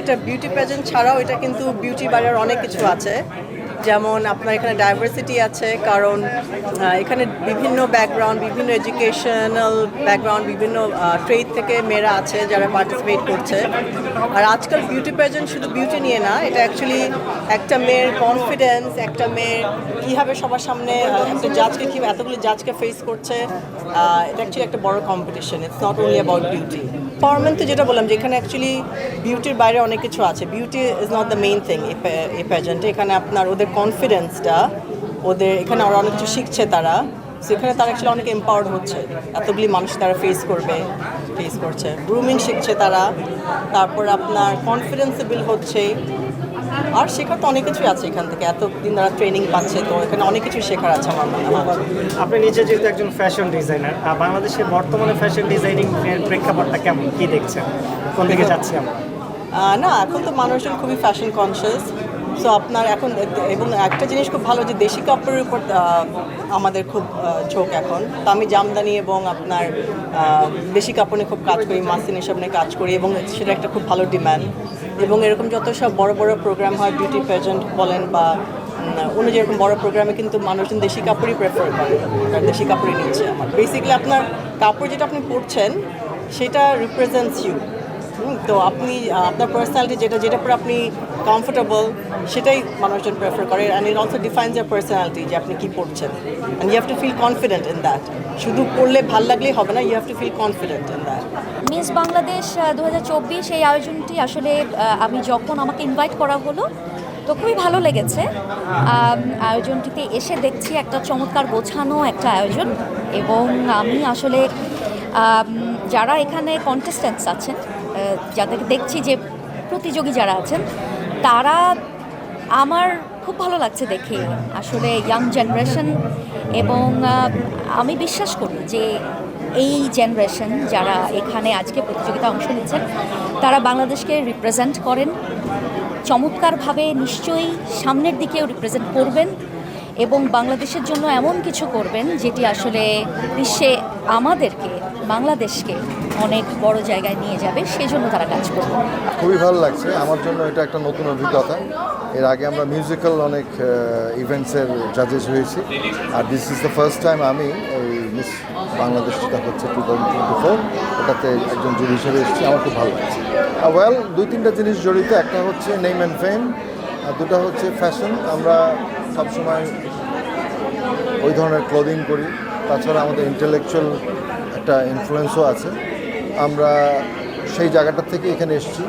এটা beauty pageant ছাড়াও এটা কিন্তু বিউটি বাড়ির অনেক কিছু আছে। যেমন আপনার এখানে ডাইভার্সিটি আছে, কারণ এখানে বিভিন্ন ব্যাকগ্রাউন্ড বিভিন্ন এডুকেশনাল ব্যাকগ্রাউন্ড বিভিন্ন ট্রেড থেকে মেয়েরা আছে যারা পার্টিসিপেট করছে। আর আজকাল বিউটি প্যাজেন্ট শুধু বিউটি নিয়ে না, এটা অ্যাকচুয়ালি একটা মেয়ের কনফিডেন্স একটা মেয়ের কীভাবে সবার সামনে একটা জাজকে কী এতগুলো জাজকে ফেস করছে এটা অ্যাকচুয়ালি একটা বড় competition it's not only about beauty for men তো যেটা বললাম যে এখানে অ্যাকচুয়ালি বিউটির বাইরে অনেক কিছু আছে। Beauty is not the main thing এই প্যাজেন্টে এখানে আপনার ওদের কনফিডেন্সটা ওদের, এখানে ওরা অনেক কিছু শিখছে তারা। সেখানে তারা অ্যাকচুয়ালি অনেক এম্পাওয়ার্ড হচ্ছে। এতগুলি মানুষ তারা ফেস করবে ফেস করছে। গ্রুমিং শিখছে তারা। তারপর আপনার কনফিডেন্স বিল হচ্ছে। আর শেখার তো অনেক কিছুই আছে এখান থেকে। এতদিন তারা ট্রেনিং পাচ্ছে তো এখানে অনেক কিছু শেখার আছে আমার মনে হয়। আপনি নিজে যেহেতু একজন ফ্যাশন ডিজাইনার বাংলাদেশের বর্তমানে ফ্যাশন ডিজাইনিং এর প্রেক্ষাপটটা কেমন? কী দেখছেন? কোন দিকে যাচ্ছি আমরা? না এখন তো মানুষজন খুবই ফ্যাশন কনসিয়াস সো আপনার এখন এবং একটা জিনিস খুব ভালো যে দেশি কাপড়ের উপর আমাদের খুব ঝোঁক এখন। তো আমি জামদানি এবং আপনার দেশি কাপড় নিয়ে খুব কাজ করি মাসিন এসব নিয়ে কাজ করি এবং সেটা একটা খুব ভালো ডিমান্ড এবং এরকম যত সব বড় বড় প্রোগ্রাম হয় বিউটি প্রেজেন্ট বলেন বা অন্য যেরকম বড় প্রোগ্রামে কিন্তু মানুষজন দেশি কাপড়ই প্রেফার করে, তার দেশি কাপড়ই নিচ্ছে আমার। বেসিক্যালি আপনার কাপড় যেটা আপনি পরছেন, সেটা রিপ্রেজেন্টস ইউ তো আপনি আপনার পার্সোনালিটি যেটা যেটা পরে আপনি কমফোর্টেবল সেটাই মানুষজন প্রেফার করে। And it also defines your personality যে আপনি কী পড়ছেন। And you have to feel confident in that শুধু পড়লে ভালো লাগলেই হবে না you have to feel confident in that Miss Bangladesh দু হাজার চব্বিশ এই আয়োজনটি আসলে আমি যখন আমাকে ইনভাইট করা হলো, তো খুবই ভালো লেগেছে। আয়োজনটিতে এসে দেখছি একটা চমৎকার গোছানো একটা আয়োজন। এবং আমি আসলে যারা এখানে কন্টেস্ট্যান্টস আছেন যাদেরকে দেখছি যে প্রতিযোগী যারা আছেন, তারা আমার খুব ভালো লাগছে দেখে। আসলে ইয়াং জেনারেশন এবং আমি বিশ্বাস করি যে এই জেনারেশন যারা এখানে আজকে প্রতিযোগিতা অংশ নিচ্ছেন, তারা বাংলাদেশকে রিপ্রেজেন্ট করেন। চমৎকারভাবে নিশ্চয়ই সামনের দিকেও রিপ্রেজেন্ট করবেন। এবং বাংলাদেশের জন্য এমন কিছু করবেন যেটি আসলে বিশ্বে আমাদেরকে, বাংলাদেশকে অনেক বড় জায়গায় নিয়ে যাবে, সেজন্য তারা কাজ করবে। খুবই ভালো লাগছে। আমার জন্য এটা একটা নতুন অভিজ্ঞতা। এর আগে আমরা মিউজিক্যাল অনেক ইভেন্টসের জাজেস হয়েছি। আর this is the first time আমি এই মিস বাংলাদেশটা হচ্ছে টু থাউজেন্ড টোয়েন্টি ফোর ওটাতে একজন জুরি হিসেবে এসেছি। আমার খুব ভালো লাগছে। ওয়েল দুই তিনটা জিনিস জড়িত। একটা হচ্ছে নেম অ্যান্ড ফেম আর দুটা হচ্ছে ফ্যাশন আমরা সবসময় ওই ধরনের ক্লোদিং করি। তাছাড়া আমাদের ইন্টেলেকচুয়াল একটা ইনফ্লুয়েন্সও আছে। আমরা সেই জায়গাটা থেকে এখানে এসেছি।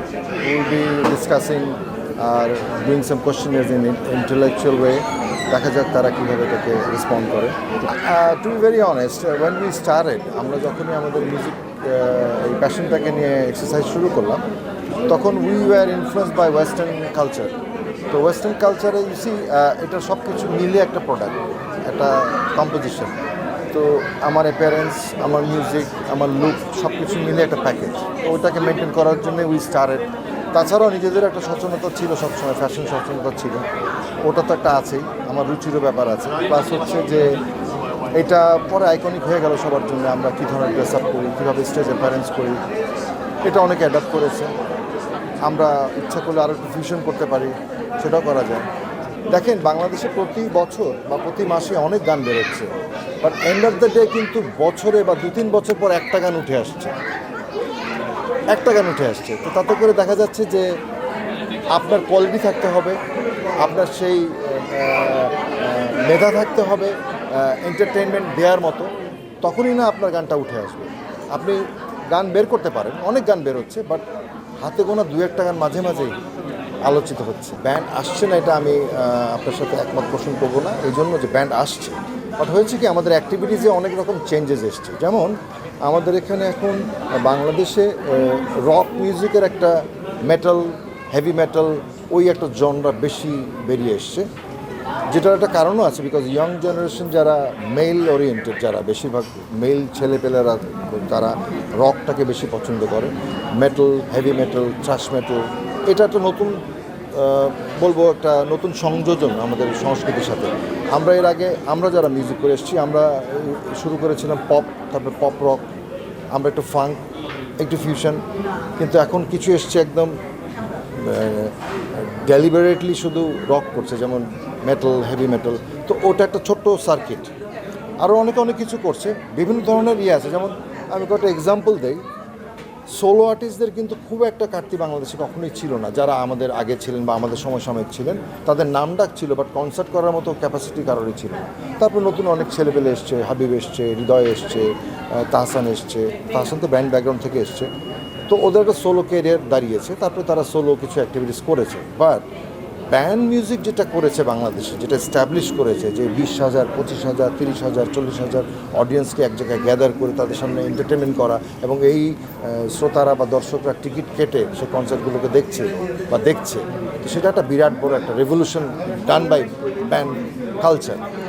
Will be discussing R doing some question in intellectual way দেখা যাক তারা কীভাবে এটাকে রেসপন্ড করে। To be very honest when we started আমরা যখনই আমাদের মিউজিক এই প্যাশনটাকে নিয়ে এক্সারসাইজ শুরু করলাম, তখন we were influence by western culture তো ওয়েস্টার্ন কালচারে ইউসি এটা সব কিছু মিলে একটা প্রোডাক্ট একটা কম্পোজিশন তো আমার অ্যাপিয়ারেন্স আমার মিউজিক আমার লুক সব কিছু মিলে একটা প্যাকেজ তো ওটাকে মেনটেন করার জন্য উই স্টারেড তাছাড়াও নিজেদের একটা সচেতনতা ছিল সবসময় ফ্যাশন সচেতনতা ছিল। ওটা তো একটা আছেই, আমার রুচিরও ব্যাপার আছে। প্লাস হচ্ছে যে এটা পরে আইকনিক হয়ে গেল সবার জন্য আমরা কী ধরনের ড্রেস আপ করি, কীভাবে স্টেজ অ্যাপিয়ারেন্স করি। এটা অনেকে অ্যাডাপ্ট করেছে। আমরা ইচ্ছা করলে আরও একটু ফিউশন করতে পারি, সেটাও করা যায়। দেখেন, বাংলাদেশে প্রতি বছর বা প্রতি মাসে অনেক গান বেরোচ্ছে। But end of the day কিন্তু বছরে বা দু তিন বছর পর একটা গান উঠে আসছে। একটা গান উঠে আসছে। তো তাতে করে দেখা যাচ্ছে যে আপনার কোয়ালিটি থাকতে হবে, আপনার সেই মেধা থাকতে হবে এন্টারটেনমেন্ট দেওয়ার মতো, তখনই না আপনার গানটা উঠে আসবে। আপনি গান বের করতে পারেন, অনেক গান বের হচ্ছে বাট হাতে গোনা দু এক টাকার মাঝে মাঝেই আলোচিত হচ্ছে। ব্যান্ড আসছে না, এটা আমি আপনার সাথে একমত পোষণ করব না। এই জন্য যে ব্যান্ড আসছে। বাট হয়েছে কি, আমাদের অ্যাক্টিভিটিসে অনেক রকম চেঞ্জেস এসছে। যেমন, আমাদের এখানে এখন বাংলাদেশে রক মিউজিকের একটা মেটাল হেভি মেটাল ওই একটা জনরা বেশি বেরিয়ে এসছে। যেটার একটা কারণও আছে বিকজ ইয়ং জেনারেশন যারা মেল ওরিয়েন্টেড যারা বেশিরভাগ মেল ছেলেপেলেরা, তারা রকটাকে বেশি পছন্দ করে। Metal heavy metal thrash metal এটা একটা নতুন বলব একটা নতুন সংযোজন আমাদের সংস্কৃতির সাথে। আমরা এর আগে, আমরা যারা মিউজিক করে এসেছি, আমরা শুরু করেছিলাম পপ তারপরে পপ রক আমরা একটু ফাঙ্ক একটু ফিউশন কিন্তু এখন কিছু এসছে একদম ডেলিবারেটলি শুধু রক করছে। যেমন মেটাল হেভি মেটাল তো ওটা একটা ছোট্ট সার্কিট আরও অনেকে অনেক কিছু করছে, বিভিন্ন ধরনের ইয়ে আছে, যেমন আমি কয়েকটা এক্সাম্পল দেই। সোলো আর্টিস্টদের কিন্তু খুব একটা কাটতি বাংলাদেশে কখনোই ছিল না। যারা আমাদের আগে ছিলেন বা আমাদের সমসাময়িক ছিলেন, তাদের নাম ডাক ছিল বাট কনসার্ট করার মতো ক্যাপাসিটি কারোরই ছিল। তারপর নতুন অনেক ছেলেপেলে এসছে, হাবিব এসছে, হৃদয় এসছে তাহসান এসছে, তাহসান তো ব্যান্ড ব্যাকগ্রাউন্ড থেকে এসছে। তো ওদের একটা সোলো ক্যারিয়ার দাঁড়িয়েছে, তারপরে তারা সোলো কিছু অ্যাক্টিভিটিস করেছে। বাট ব্যান্ড মিউজিক যেটা করেছে বাংলাদেশে, যেটা স্ট্যাবলিশ করেছে, যে বিশ হাজার, পঁচিশ হাজার, তিরিশ হাজার, চল্লিশ হাজার অডিয়েন্সকে এক জায়গায় গ্যাদার করে তাদের সামনে এন্টারটেনমেন্ট করা এবং এই শ্রোতারা বা দর্শকরা টিকিট কেটে সে কনসার্টগুলোকে দেখছে বা দেখছে, তো সেটা একটা বিরাট বড় একটা revolution done by band culture